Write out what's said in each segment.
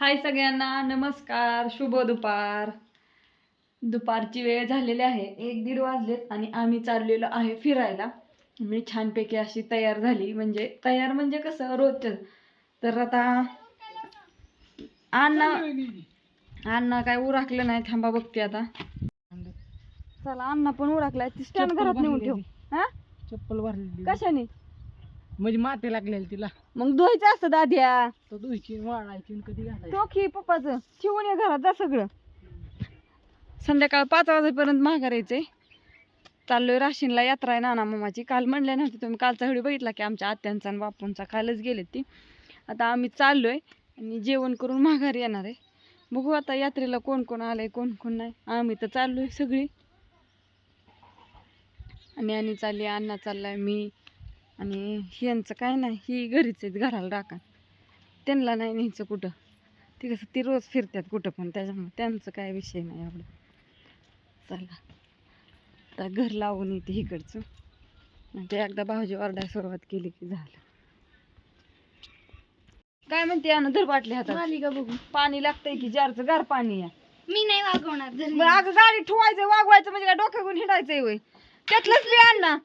हाय सगळ्यांना नमस्कार शुभ दुपार. दुपारची वेळ झालेली आहे एक दीड वाजलेत आणि आम्ही चाललेलो आहे फिरायला. मी छानपैकी अशी तयार झाली म्हणजे तयार म्हणजे कसं रोजचं. तर आता अण्णा अण्णा काय उराकलं नाही थांबा बघते आता. चला अण्णा पण उराकलाय स्टँड घरात नेऊन ठेव. हा? चप्पल भरलेली कशाने? म्हणजे माते लागलेली तिला. मग धुवायचं असतं दाद्या तो धुयची वाळायची आणि कधी घालायची. टोकी पप्पाचं. ठेवून ये घरात जा सगळं. संध्याकाळ पाच वाजेपर्यंत महागार यायचंय. चाललोय राशीनला यात्रा आहे नाना मामाची. काल म्हणले नव्हते तुम्ही कालचा व्हिडिओ बघितला की आमच्या आत्यांचा आणि बापूंचा. कालच गेले ती. आता आम्ही चाललोय आणि जेवण करून माघारी येणार आहे. बघू आता यात्रेला कोण कोण आलंय कोण कोण नाही. आम्ही तर चाललोय सगळी. आणि आणि चालली अण्णा चाललाय मी. आणि यांचं काय नाही ही घरीच आहेत घराला राखा. त्यांना नाही न्यायचं कुठं. ते कसं ती रोज फिरतात कुठं पण त्याच्यामुळे त्यांचं काय विषय नाही एवढं. चला. आता घर लावून येते इकडचं. ते एकदा भाऊजी ओरडायला सुरुवात केली की झालं. काय म्हणते अनु धर बाटली हातात? का बघू. पाणी लागतंय की जारचं गार पाणी आहे मी नाही वागवणार बरं अगं गाडी ठेवायचं वागवायचं म्हणजे काय घेऊन हिंडायचंय वय. त्यातलंच बी आण ना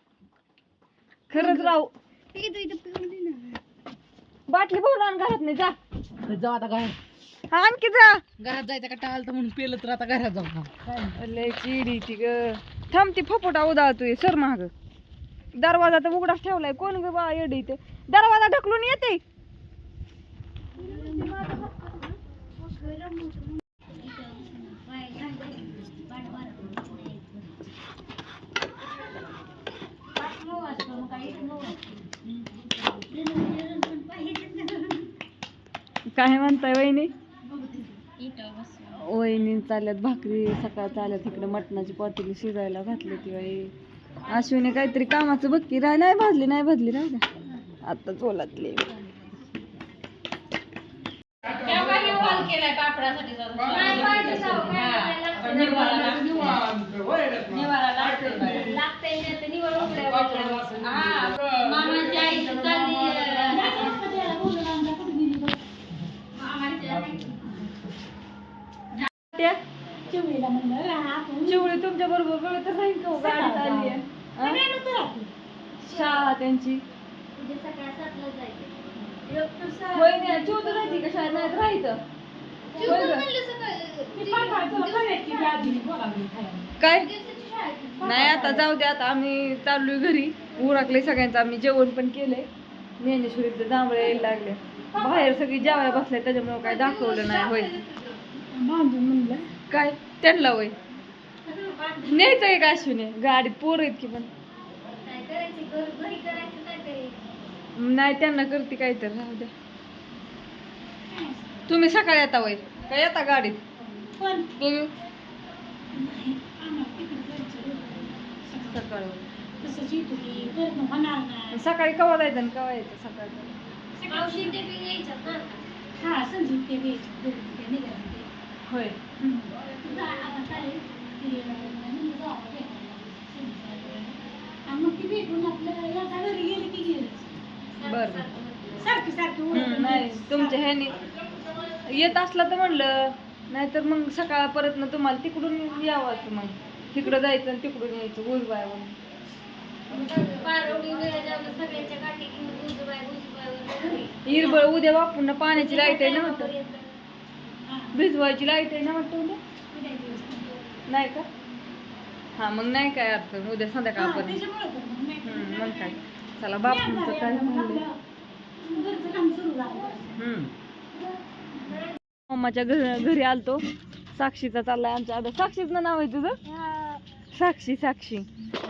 खरंच तू ना. बाटली आण घरात नाही जा. जाऊ आता घरात. हा आणखी जा. घरात जायचं का टाळतं म्हणून पेलं तर आता घरात जाऊ काय लय चिडी ती ग. थांब ती फपोटा उदाळतोय सर महाग दरवाजा तर उघडाच ठेवलाय. कोण ग बा येडी ते दरवाजा ढकलून येते. काय म्हणताय वहिनी? वहिनी चालल्यात भाकरी सकाळ चालल्यात इकडे मटणाची पातेली शिजायला घातली ती बाई. अश्विनी काहीतरी कामाचं बघ की राह नाही भाजली नाही भाजली राहिलं आता चोलातली त्या चिवळी तुमच्या बरोबर तर राहील का हो? गाडीत आली आहे. हा? शाळा त्यांची. होय ना चिवत राहायची का शाळेत? नाही तर राहायचं होय गं? काय? नाही आता जाऊ दे आता आम्ही चाललोय घरी. उरकले सगळ्यांचं आम्ही जेवण पण केलंय. ज्ञानेश्वरीचं जांभळे यायला लागले. बाहेर सगळी जेवायला बसले त्याच्यामुळे काय दाखवलं नाही होय. काय? त्यांना होय. न्यायचं आहे का अश्विनी? गाडीत पोर आहेत की पण. नाही त्यांना करते काय तर राहू द्या. तुम्ही सकाळी येता वय काय येता गाडीत? तुम्ही? सकाळी. सकाळी कवा जायचं आणि कवा यायचं सकाळचं होय बर हम्म, नाही तुमच्या ह्याने येत असला तर म्हणलं नाहीतर मग सकाळ परत ना तुम्हाला तिकडून यावं मग तिकडं जायचं आणि तिकडून यायचं उजवायवर हिरबळ उद्या बापूंना पाण्याची लाइट आहे ना वाटतं भिजवायची लाइट आहे ना वाटतं उद्या? नाही का? हा मग नाही काय अर्थ उद्या संध्याकाळपर्यंत हम्म, मग काय? चला बापूंचं काय. मम्माच्या घर घरी आलतो. साक्षीचा चाललाय आमच्या आता. साक्षीचं नाव आहे तुझं? साक्षी साक्षी.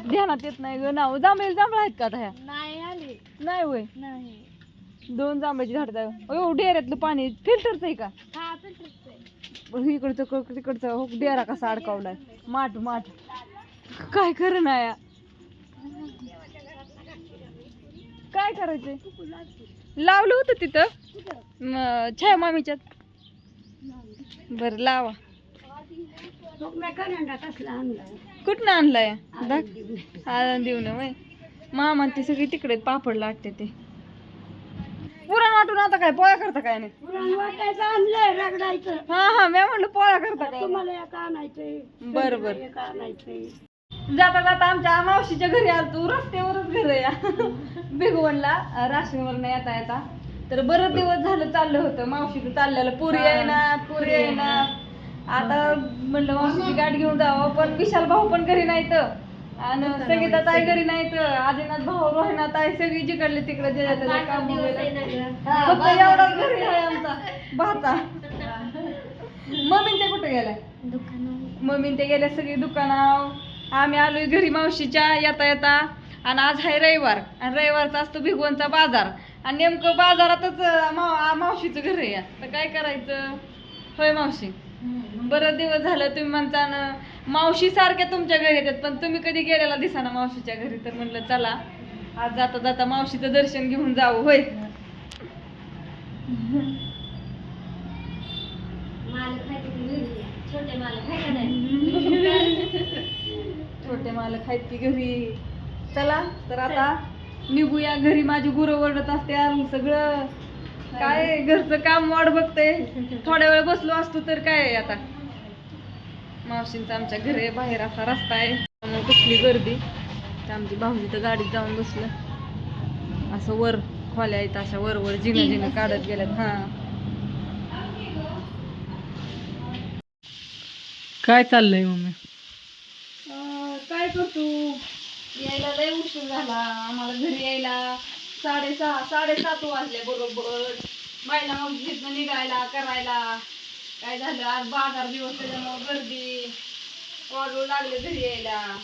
ध्यानात येत नाही ग नाव. जांभळे जांभळ आहेत का आता ह्या? नाही आले. नाही होय? नाही. दोन जांभळाची झाड ओ डेऱ्यातलं पाणी फिल्टरचं आहे का? हा इकडचं क- तिकडचं. हो डेरा कसा अडकावलाय. माठ माठ. काय कर ना या काय करायचंय? लावलं होतं तिथं. म, छाया मामीच्यात. बरं लावा. कुठनं आणलाय? दाख. आनंद देऊ ना वय. मामा ते सगळी तिकडे पापड लाटते ते. पुरण वाटून आता काय पोळ्या करता काय नाही? पुरण वाटायचं आणलंय रगडायचं हा हा मी म्हणलं पोळ्या करता काय तुम्हाला एक आणायचंय. बर बर. एक आणायचंय. जाता जाता आमच्या मावशीच्या घरी आल तू रस्त्यावरच घर या भिगवणला राशीनवर येता येता. तर बरं दिवस झालं चाललं होतं मावशीचं चाललेलं. पुरी आहे ना पुरी आहे ना आता म्हणलं मावशीची गाडी घेऊन जावं पण विशाल भाऊ पण घरी नाही तर आणि संगीता ताई घरी नाही तर आदिनाथ भाऊ रोहिणा ताई सगळी जिकडले तिकडे जे काम फक्त एवढाच घरी आहे आमचा भाता. मम्मी ते कुठे गेलाय मम्मी ते गेले सगळी दुकानाव आम्ही आलोय घरी मावशीच्या येता येता. आणि आज आहे रविवार. आणि रविवारचा असतो भिगवणचा बाजार. आणि नेमकं बाजारातच मावशीचं घर आहे. तर काय करायचं? होय मावशी. बरं दिवस झालं तुम्ही म्हणता ना मावशी सारख्या तुमच्या घरी येतात पण तुम्ही कधी गेलेला दिसाना मावशीच्या घरी तर म्हणलं चला आज जाता जाता मावशीचं दर्शन घेऊन जाऊ होय. छोटे मालक आहेत की घरी. चला तर आता निघूया घरी. माझी गुरं ओरडत असते सगळं. काय घरचं काम वाट बघते थोड्या वेळ बसलो असतो तर काय आता? मावशींचं आमच्या घरी बाहेर असा रस्ता आहे. त्यामुळे कसली गर्दी. तर आमची भाऊजी तर गाडीत जाऊन बसलं. असं वर खोल्या आहेत अशा वर वर जिनं जिनं काढत गेल्यात. हा. काय चाललंय मम्मी? अं, काय करतो? यायला लय उशीर झाला. आम्हाला घरी यायला साडेसहा साडेसात वाजले बरोबर. बायला मग तिथनं निघायला करायला. काय झालं? आज बाजार दिवस त्याच्यामुळे गर्दी. वाढू लागले घरी यायला.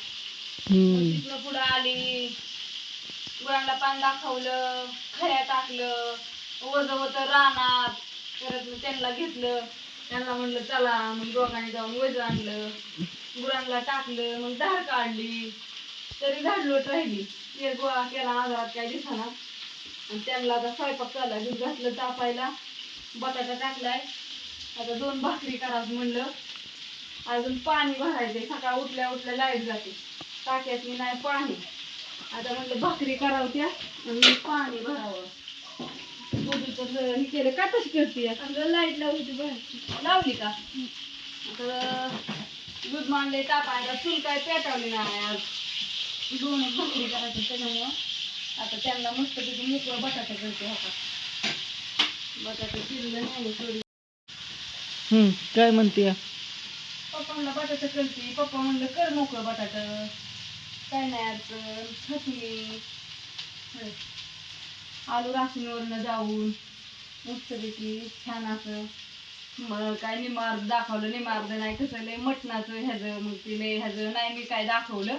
तिथनं पुढं आली. गुरांना पान दाखवलं खऱ्या टाकलं. वज वत रानात. परत त्यांना घेतलं. त्यांना म्हणलं चला. मग दोघांनी जाऊन वज आणलं. गुरांना टाकलं. मग धार काढली. तरी झाडलोट राहिली. ते गोळा केला आजारात काय दिसाना आणि त्यांना आता स्वयंपाक चालला दूध घातलं तापायला. बटाटा टाकलाय. आता दोन भाकरी करावं म्हणलं. अजून पाणी भरायचंय. सकाळ उठल्या उठल्या लाइट जाते. टाक्यात मी नाही पाणी. आता म्हणलं भाकरी करावत्या आणि पाणी भरावं. दूध हे केलं. का तशी करते? लाइट लावली बरं लावली का? आता दूध मांडले तापायला चूल काय पेटवली नाही आज. दोन भाकरी करायचं त्याच्यामुळं. आता त्यांना मस्त तिथे मोकळं बटाटा करते. आता बटाटा चिरलं नाही थोडी. हम्म काय म्हणते? पप्पा म्हणलं बटाटा करते. पप्पा म्हणलं कर मोकळं बटाटा. काय नाही अडचण. थकली होय. आलू राशीनवरनं जाऊन मस्तपैकी छान असं. मग काय निमार दाखवलं निमार्द नाही कसं लय मटणाचं ह्याचं मग ते लय ह्याचं. नाही मी काय दाखवलं.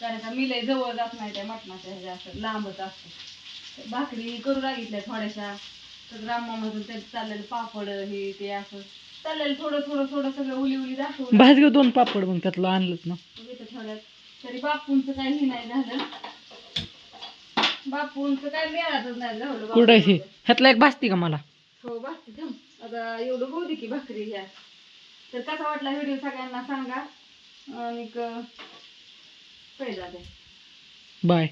कारण का मी लय जवळ जात नाही त्या मटणाच्या ह्याच्या असं लांबच असतं भाकरी करू लागितल्या थोड्याशा. तर राममामाचं ते चाललेलं पापड हे ते असं. चाललेलं थोडं थोडं थोडं सगळं उली उली भाज घेऊ दोन पापड मग त्यातलं आणलंच ना. इथं ठेवल्यात तरी बापूंचं काही नाही झालं. बापूंचं काय मिळालंच नाही झालं बापूंचं. ह्यातला एक भाजती का मला? हो थांब. आता एवढं होऊ दे की भाकरी ह्या. तर कसा वाटला व्हिडिओ सगळ्यांना सांगा. आणि क- पहिला दे बाय.